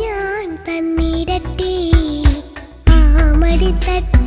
ഞാൻ തന്നിടട്ടെ. ആ തട്ട